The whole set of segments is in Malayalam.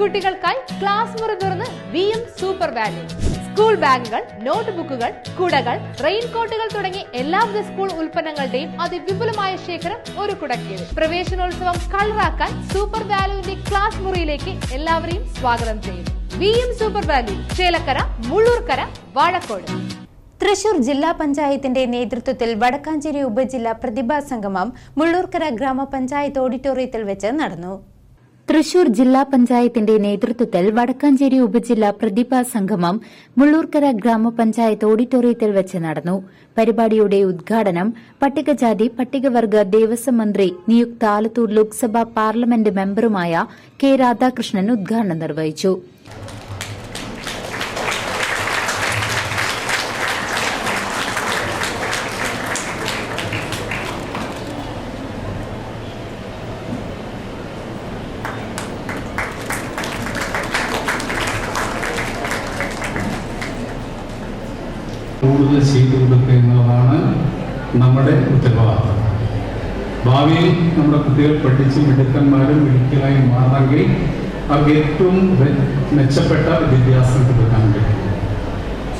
കുട്ടികൾക്കായി ക്ലാസ് മുറി തുറന്ന് V M super value school ബാഗുകൾ നോട്ട് ബുക്കുകൾ കുടകൾ റെയിൻകോട്ടുകൾ തുടങ്ങി എല്ലാവിധ സ്കൂൾ ഉൽപ്പന്നങ്ങളുടെയും അതിവിപുലമായ ശേഖരം ഒരു കുടക്കീഴിൽ. പ്രവേശനോത്സവം കളറാക്കാൻ സൂപ്പർ വാല്യൂവിന്റെ ക്ലാസ് മുറിയിലേക്ക് എല്ലാവരെയും സ്വാഗതം ചെയ്യുന്നു. V M super value Chelakkara Mullurkara Vazhakode. Thrissur ജില്ലാ പഞ്ചായത്തിന്റെ നേതൃത്വത്തിൽ വടക്കാഞ്ചേരി ഉപജില്ലാ പ്രതിഭാ സംഗമം മുള്ളൂർക്കര ഗ്രാമപഞ്ചായത്ത് ഓഡിറ്റോറിയത്തിൽ വെച്ച് നടന്നു. തൃശൂർ ജില്ലാ പഞ്ചായത്തിന്റെ നേതൃത്വത്തിൽ വടക്കാഞ്ചേരി ഉപജില്ലാ പ്രതിഭാ സംഗമം മുള്ളൂർക്കര ഗ്രാമപഞ്ചായത്ത് ഓഡിറ്റോറിയത്തിൽ വെച്ച് നടന്നു. പരിപാടിയുടെ ഉദ്ഘാടനം പട്ടികജാതി പട്ടികവർഗ ദേവസ്വം മന്ത്രി നിയുക്ത ആലത്തൂർ ലോക്സഭാ പാർലമെന്റ് മെമ്പറുമായ കെ രാധാകൃഷ്ണൻ ഉദ്ഘാടനം നിർവഹിച്ചു. കൂടുതൽ ചെയ്തു കൊടുക്കുക എന്നുള്ളതാണ് നമ്മുടെ ഉത്തരവാദിത്വം ഭാവിയിൽ നമ്മുടെ കുട്ടികൾ പഠിച്ച് മിടുക്കന്മാരും മിടുക്കലായി മാറണമെങ്കിൽ അവർക്ക് ഏറ്റവും മെച്ചപ്പെട്ട വിദ്യാഭ്യാസം കൊടുക്കാൻ കഴിയും.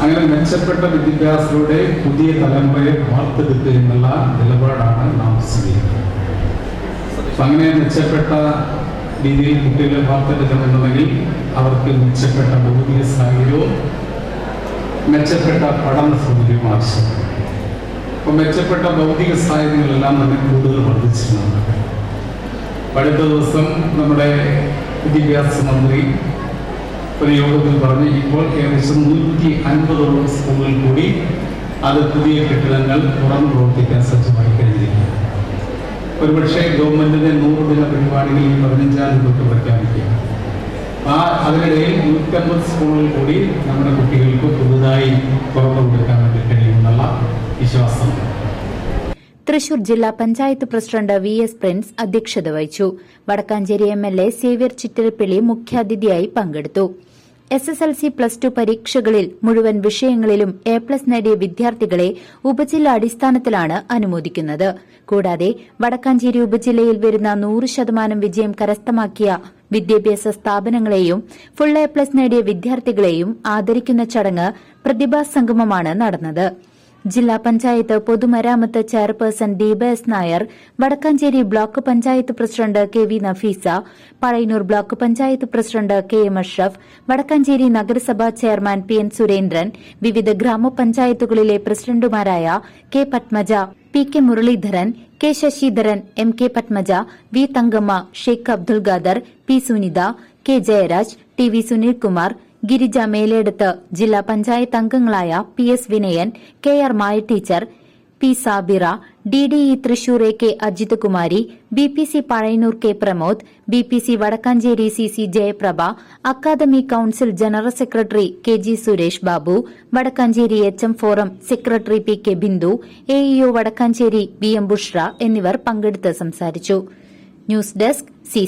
അങ്ങനെ മെച്ചപ്പെട്ട വിദ്യാഭ്യാസത്തിലൂടെ പുതിയ തലമുറയെ വാർത്തെടുക്കുക എന്നുള്ള നിലപാടാണ് നാം സ്വീകരിക്കുന്നത്. അങ്ങനെ മെച്ചപ്പെട്ട രീതിയിൽ കുട്ടികളെ വാർത്തെടുക്കണമെന്നുണ്ടെങ്കിൽ അവർക്ക് മെച്ചപ്പെട്ട ഭൗതിക സാഹചര്യവും മെച്ചപ്പെട്ട പഠന സൗകര്യം ആവശ്യമാണ് അപ്പം മെച്ചപ്പെട്ട ഭൗതിക സാഹചര്യങ്ങളെല്ലാം തന്നെ കൂടുതൽ വർദ്ധിച്ചിട്ടുണ്ട്. അടുത്ത ദിവസം നമ്മുടെ വിദ്യാഭ്യാസ മന്ത്രി ഒരു യോഗത്തിൽ പറഞ്ഞു ഇപ്പോൾ ഏകദേശം നൂറ്റി അൻപതോളം സ്കൂളുകൾ കൂടി അത് പുതിയ കെട്ടിടങ്ങൾ തുറന്നു പ്രവർത്തിക്കാൻ സജ്ജമായി കഴിഞ്ഞിരിക്കുന്നു. ഒരുപക്ഷെ ഗവൺമെന്റിന്റെ നൂറ് ദിന പരിപാടികൾ ഈ പതിനഞ്ചാം തീയതി തൊട്ട് പ്രഖ്യാപിക്കുക ആ അതിനിടയിൽ നൂറ്റമ്പത് സ്കൂളുകൾ കൂടി നമ്മുടെ കുട്ടികൾക്ക് പുതുതായി തുറന്നു കൊടുക്കാൻ വേണ്ടി കഴിയുമെന്നുള്ള വിശ്വാസം. തൃശൂർ ജില്ലാ panchayat president V S Prince അധ്യക്ഷത വഹിച്ചു. Vadakkanchery M L A Xavier Chittarappilly മുഖ്യാതിഥിയായി പങ്കെടുത്തു. S S L C plus two പരീക്ഷകളിൽ മുഴുവൻ വിഷയങ്ങളിലും എ പ്ലസ് നേടിയ വിദ്യാർത്ഥികളെ ഉപജില്ലാ അടിസ്ഥാനത്തിലാണ് അനുമോദിക്കുന്നത്. കൂടാതെ വടക്കാഞ്ചേരി ഉപജില്ലയിൽ വരുന്ന നൂറ് ശതമാനം വിജയം കരസ്ഥമാക്കിയ വിദ്യാഭ്യാസ സ്ഥാപനങ്ങളെയും ഫുൾ എ പ്ലസ് നേടിയ വിദ്യാർത്ഥികളെയും ആദരിക്കുന്ന ചടങ്ങ് പ്രതിഭാ സംഗമമാണ് നടന്നത്. ജില്ലാ പഞ്ചായത്ത് പൊതുമരാമത്ത് chairperson Deepa S Nair Vadakkanchery block panchayat president K V Nafeesa Pazhayannur block panchayat president K M Ashraf Vadakkanchery നഗരസഭാ ചെയർമാൻ പി എൻ സുരേന്ദ്രൻ വിവിധ ഗ്രാമപഞ്ചായത്തുകളിലെ പ്രസിഡന്റുമാരായ K Padmaja P K Muraleedharan K Sasidharan M K Padmaja V Thankamma Sheikh Abdul Khader P Sunitha K Jayaraj T V Sunilkumar Girija Meledath ജില്ലാ പഞ്ചായത്ത് അംഗങ്ങളായ P S Vinayan K R Maya teacher P Sabira D D E Thrissur A K Ajith Kumari B P C Pazhayannur K Pramod B P C Vadakkanchery C C Jayaprabha academy council general secretary K G Suresh Babu Vadakkanchery H M forum secretary P K Bindu A EO Vadakkanchery V M Bushra എന്നിവർ പങ്കെടുത്ത് സംസാരിച്ചു. News desk C